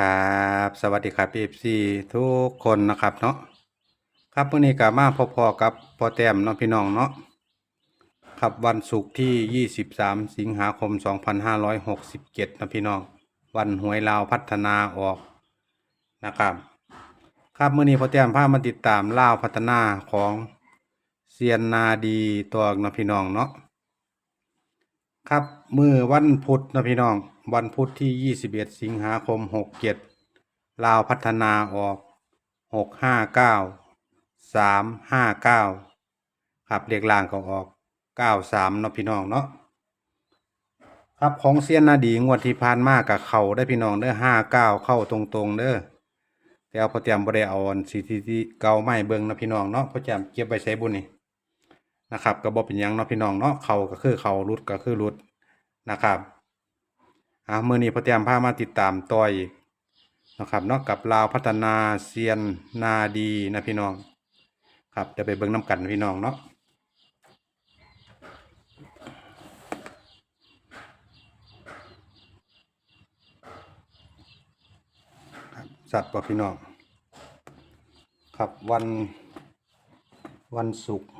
ครับสวัสดีครับเอฟซีทุกคนนะครับเนาะครับวันนี้ก็มาพอๆกับพอแต้มเนาะพี่น้องเนาะครับวันศุกร์ที่ 23 สิงหาคม 2567นะพี่น้อง วันหวยลาวพัฒนาออกนะครับครับมื่อนี้พอแต้มพามาติดตามลาวพัฒนาของเซียนนาดีตัวนะพี่น้องเนาะ ครับ มือวันพุธนะพี่น้อง วันพุธที่ 21 สิงหาคม 67 ลาวพัฒนาออก 659 359 ครับเรียกล่างก็ออก 93เนาะพี่น้องเนาะครับของเซียนนาดีงวดที่ผ่านมากับเขาได้พี่น้องเด้อ59 เข้าตรงๆเด้อแต่เอาพอเตรียมบ่ได้เอาอันสีที่เก่าไม้เบิ่งนะพี่น้องเนาะพอเตรียมเก็บไว้ใช้บุญนี่ นะครับก็บอกเป็นยังเนาะพี่น้องเนาะเขาก็คือเขารุดก็คือรุดนะครับอ่ามื่อนี้พอเตรียมพามาติดตามต่ออีกนะครับเนาะกับลาวพัฒนาเซียนนาดีนะพี่น้อง ครับจะไปเบิ่งน้ำกันพี่น้องเนาะครับสัตว์ป่ะพี่น้อง ครับวันวันศุกร์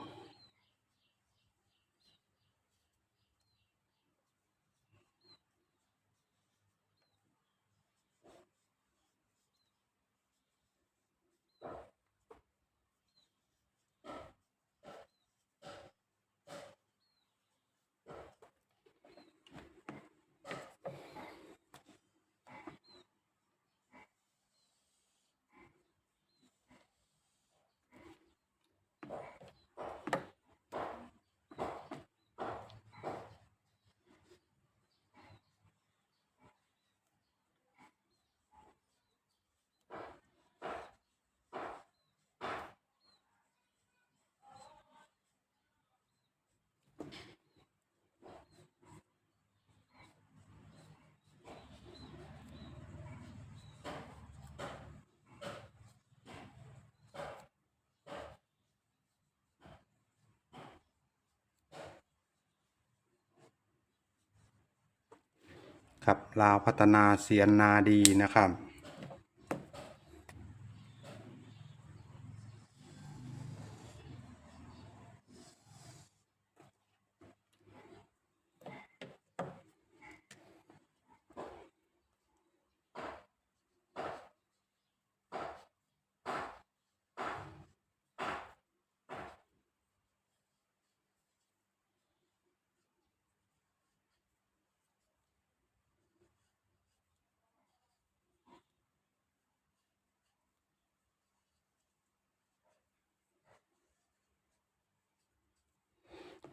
ครับลาวพัฒนาเซียนนาดีนะครับ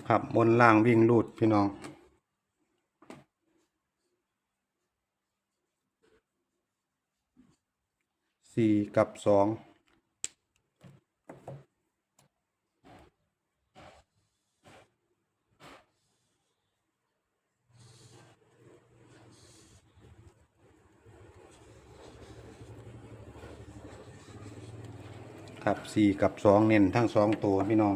ครับบนล่างวิ่งลูดพี่น้อง สี่กับสองครับสี่กับสองเน้นทั้งสองตัวพี่น้อง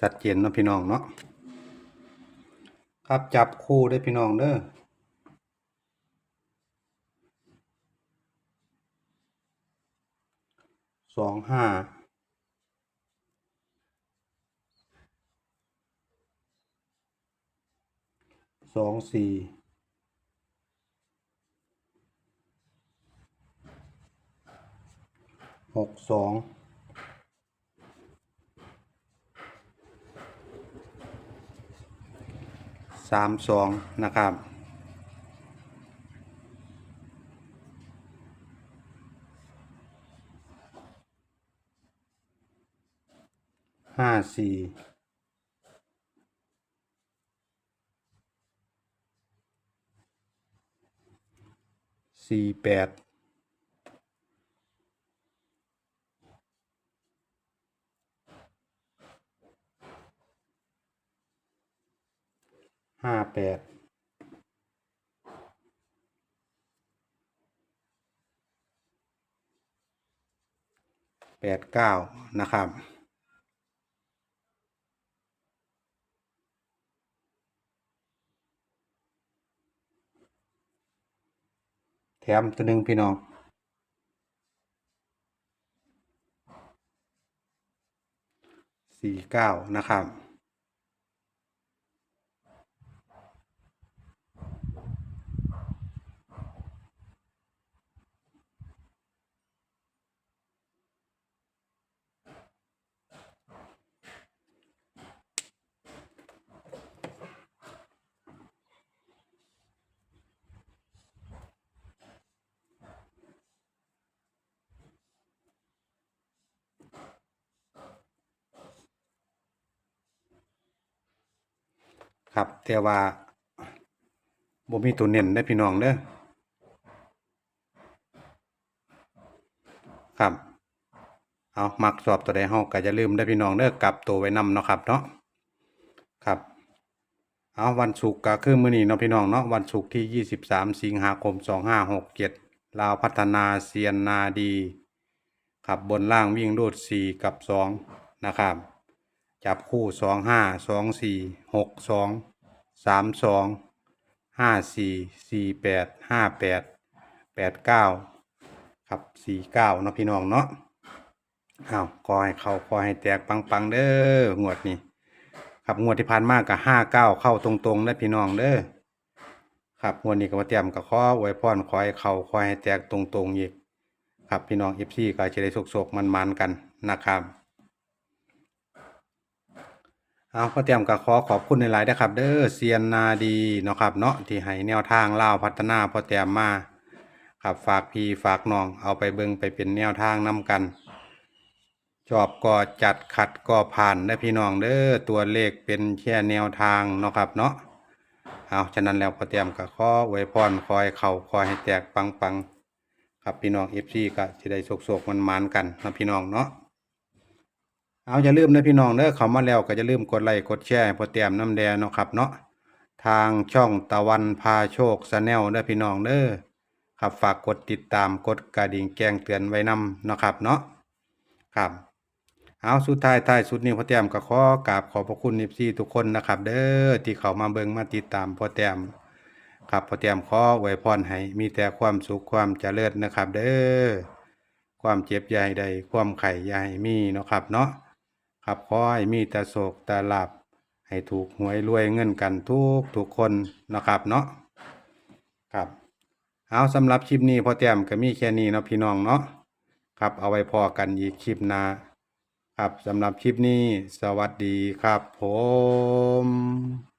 สัดเจนนะพี่น้องเนาะครับจับคู่ได้พี่น้องเด้อสองห้าสองสี่หกสอง สามสองนะครับห้าสี่สี่แปด ห้าแปดแปดเก้านะครับ แถมตัวหนึ่งพี่น้องสี่เก้านะครับ ครับ แต่ว่าบ่มีตัวเน้นได้พี่น้องเด้อครับเอามักสอบตัวใดเฮาก็อย่าลืมได้พี่น้องเด้อกลับตัวไว้นำเนาะครับเนาะครับเอาวันศุกร์ก็คือมื้อนี้เนาะพี่น้องเนาะวันศุกร์ที่ 23 สิงหาคม 2567ลาวพัฒนาเซียนนาดี ครับบนล่างวิ่งรูด4กับ 2 นะครับ จับคู่2 5 2 4 6 2 3 2 5 4 4 8 5 8 8 9ครับ4 9เนาะพี่น้องเนาะอ้าวขอให้เขาขอให้แตกปังๆเด้องวดนี้ครับงวดที่ผ่านมาก็ห้าเก้าเข้าตรงๆได้พี่น้องเด้อครับงวดนี้ก็มาเตรียมกับขออวยพรขอให้เขาขอให้แตกตรงๆอีกครับพี่น้องเอฟซีก็จะได้โศกๆมันๆกันนะครับ เอาพ่อเตรียมกับขอขอบคุณในหลายนะครับ เด้อเซียนนาดีเนาะครับเนาะที่ให้แนวทางเล่าวพัฒนาพ่อเตรียมมาครับฝากพี่ฝากน้องเอาไปเบิงไปเป็นแนวทางนํกันชอบก็จัดขัดก็ผ่านได้อพี่น้องเด้อตัวเลขเป็นแค่แนวทางเนาะครับเนาะเอาฉะนั้นแล้วพ่อเตรียมกับขออวยพรคอยเข่าคอยให้แตกปังปังๆครับพี่น้องเอฟซีก็จะได้โศกๆมันมันๆกันนะพี่น้องเนาะ เอาอย่าลืมนะพี่น้องเด้อเข้ามาแล้วก็อย่าลืมกดไลค์กดแชร์พอเตรียมน้ำแดงเนาะครับเนาะทางช่องตะวันพาโชคชาแนลเด้อพี่น้องเด้อครับฝากกดติดตามกดกระดิ่งแจ้งเตือนไว้นำเนาะครับเนาะครับเอาสุดท้ายท้ายสุดนี้พ่อแต้มก็ขอกราบขอบพระคุณนิซีทุกคนนะครับ เด้อที่เขามาเบิงมาติดตามพ่อแต้มครับพ่อแต้มขออวยพรให้มีแต่ความสุขความเจริญนะครับ เด้อความเจ็บใหญ่ใดความไข่ใหญ่มีเนาะครับเนาะ ครับขอให้มีแต่โศกแต่ลาบให้ถูกหวยรวยเงินกันทุกทุกคนนะครับเนาะครับเอาสำหรับคลิปนี้พอแต้มก็มีแค่นี้เนาะพี่น้องเนาะครับเอาไว้พอกันอีกคลิปหน้าครับสำหรับคลิปนี้สวัสดีครับผม